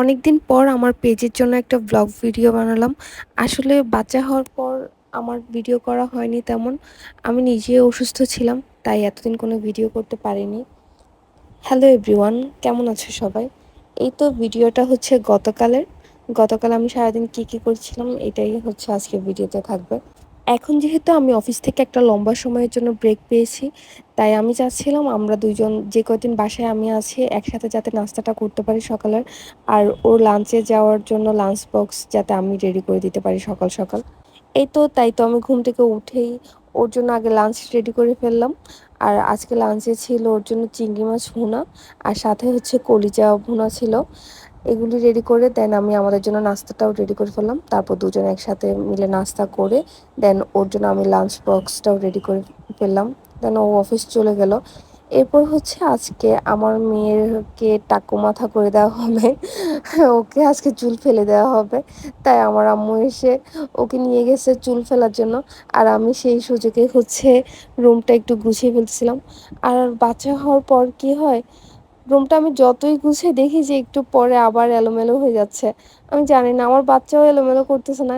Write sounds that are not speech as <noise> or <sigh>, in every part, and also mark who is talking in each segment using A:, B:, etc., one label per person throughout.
A: অনেকদিন পর আমার পেজের জন্য একটা ব্লগ ভিডিও বানালাম। আসলে বাচ্চা হওয়ার পর আমার ভিডিও করা হয়নি তেমন। আমি নিজে অসুস্থ ছিলাম, তাই এতদিন কোনো ভিডিও করতে পারিনি। হ্যালো এভরিওয়ান কেমন আছো সবাই? এই তো ভিডিওটা হচ্ছে গতকালের। গতকাল আমি সারাদিন কী কী করছিলাম, এটাই হচ্ছে আজকে ভিডিওতে থাকবে। এখন যেহেতু আমি অফিস থেকে একটা লম্বা সময়ের জন্য ব্রেক পেয়েছি, তাই আমি চাচ্ছিলাম আমরা দুজন যে কদিন বাসায় আমি আছি একসাথে যাতে নাস্তাটা করতে পারি সকালের আর ওর লাঞ্চে যাওয়ার জন্য লাঞ্চ বক্স যাতে আমি রেডি করে দিতে পারি সকাল সকাল। এই তো, তাই তো আমি ঘুম থেকে উঠেই ওর জন্য আগে লাঞ্চ রেডি করে ফেললাম। আর আজকে লাঞ্চে ছিল ওর জন্য চিংড়ি মাছ ভুনা আর সাথে হচ্ছে কলিজা ভুনা ছিল। এগুলি রেডি করে দেন আমি আমাদের জন্য নাস্তাটাও রেডি করে ফেললাম। তারপর দুজন একসাথে মিলে নাস্তা করে দেন ওর জন্য আমি লাঞ্চ বক্সটাও রেডি করে ফেললাম। দেন ও অফিস চলে গেল। এরপর হচ্ছে আজকে আমার মেয়েরকে টাকু মাথা করে দেওয়া হবে। ওকে আজকে চুল ফেলে দেওয়া হবে। তাই আমার আম্মু এসে ওকে নিয়ে গেছে চুল ফেলার জন্য। আর আমি সেই সুযোগে হচ্ছে রুমটা একটু গুছিয়ে ফেলছিলাম। আর বাচ্চা হওয়ার পর কি হয় রুমটা আমি যতই গুছিয়ে দেখি যে একটু পরে আবার এলোমেলো হয়ে যাচ্ছে। আমি জানি না, আমার বাচ্চাও এলোমেলো করতেছে না।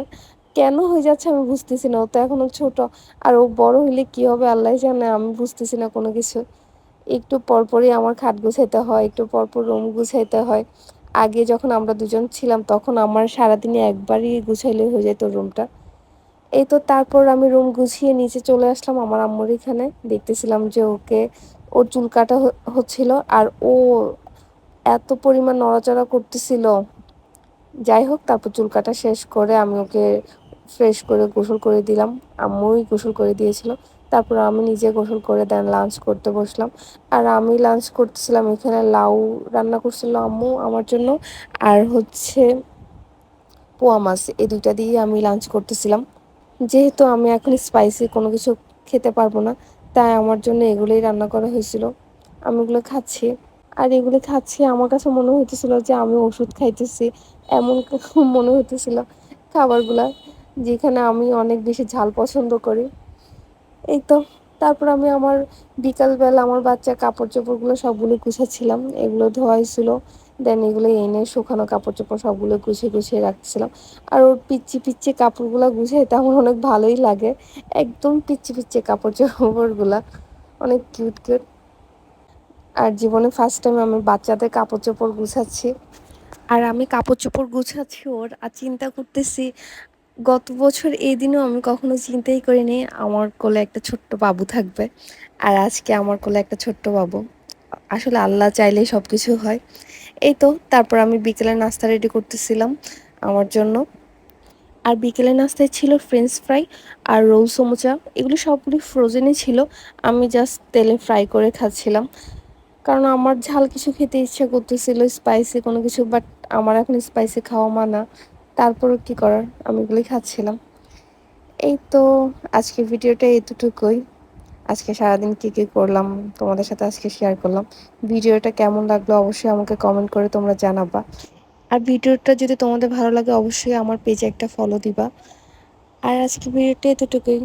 A: কেন হয়ে যাচ্ছে আমি বুঝতেছি না, ও তো এখনও ছোট। আর ও বড় হইলে কি হবে আল্লাহ জানে, আমি বুঝতেছি না কোনো কিছু। একটু পরপরই আমার খাট গুছাইতে হয়, একটু পরপর রুম গুছাইতে হয়। আগে যখন আমরা দুজন ছিলাম, তখন আমার সারাদিনে একবারই গুছাইলে হয়ে যেত রুমটা। এই তো তারপর আমি রুম গুছিয়ে নিচে চলে আসলাম আমার আম্মুর এখানে। দেখতেছিলাম যে ওকে ওর চুল কাটা হচ্ছিল আর ও এত পরিমাণ নড়াচড়া করতেছিল। যাই হোক, তারপর চুল কাটা শেষ করে আমি ওকে ফ্রেশ করে গোসল করে দিলাম। আম্মুই গোসল করে দিয়েছিল। তারপর আমি নিজে গোসল করে দেন লাঞ্চ করতে বসলাম। আর আমি লাঞ্চ করতেছিলাম এখানে লাউ রান্না করছিল আম্মু আমার জন্য। আর হচ্ছে পোয়া মাছ, এই দুইটা দিয়ে আমি লাঞ্চ করতেছিলাম। যেহেতু আমি এখন স্পাইসি কোনো কিছু খেতে পারব না তাই আমার জন্য এগুলোই রান্না করা হয়েছিল। আমি এগুলো খাচ্ছি। আর এগুলো খাচ্ছি, আমার কাছে মনে হইতেছিল যে আমি ওষুধ খাইতেছি। এমন <laughs> মনে হইতেছিল খাবারগুলা যেখানে আমি অনেক বেশি ঝাল পছন্দ করি। এই তো, তারপর আমি আমার বিকালবেলা আমার বাচ্চার কাপড় চোপড়গুলো সবগুলো গুছাচ্ছিলাম। এগুলো ধোয়াইছিল দেন এগুলো এনে শুকানো কাপড় চোপড় সবগুলো গুছিয়ে গুছিয়ে রাখছিলাম। আর ওর পিচ্ছি পিচ্ছি কাপড়গুলো গুছাইতে আমার অনেক ভালোই লাগে। একদম পিচ্ছি পিচ্ছি কাপড় চোপড়গুলো অনেক কিউট কিউট আর জীবনে ফার্স্ট টাইম আমি বাচ্চাদের কাপড় চোপড় গুছাচ্ছি। আর আমি কাপড় চোপড় গুছাচ্ছি ওর। আর চিন্তা করতেছি, গত বছর এই দিনও আমি কখনো চিন্তাই করিনি, আমার কোলে একটা ছোট্ট বাবু থাকবে। আর আজকে আমার কোলে একটা ছোট্ট বাবু। আসলে আল্লাহ চাইলেই সব কিছু হয়। এই তো, তারপর আমি বিকেলে নাস্তা রেডি করতেছিলাম আমার জন্য। আর বিকেলের নাস্তায় ছিল ফ্রেঞ্চ ফ্রাই আর রোল সমোচা, এগুলো সবগুলি ফ্রোজেনই ছিল। আমি জাস্ট তেলে ফ্রাই করে খাচ্ছিলাম। কারণ আমার ঝাল কিছু খেতে ইচ্ছা করতেছিল স্পাইসি কোনো কিছু বাট আমার এখন স্পাইসি খাওয়া মানা। তারপরও কী করার, আমি এগুলি খাচ্ছিলাম। এই তো আজকে ভিডিওটা এতটুকুই আজকে সারাদিন কি কি করলাম, তোমাদের সাথে আজকে শেয়ার করলাম। ভিডিওটা কেমন লাগল অবশ্যই আমাকে কমেন্ট করে তোমরা জানাবা। আর ভিডিওটা যদি তোমাদের ভালো লাগে অবশ্যই আমার পেজে একটা ফলো দিবা। আর আজকে ভিডিওটা এতটুকুই।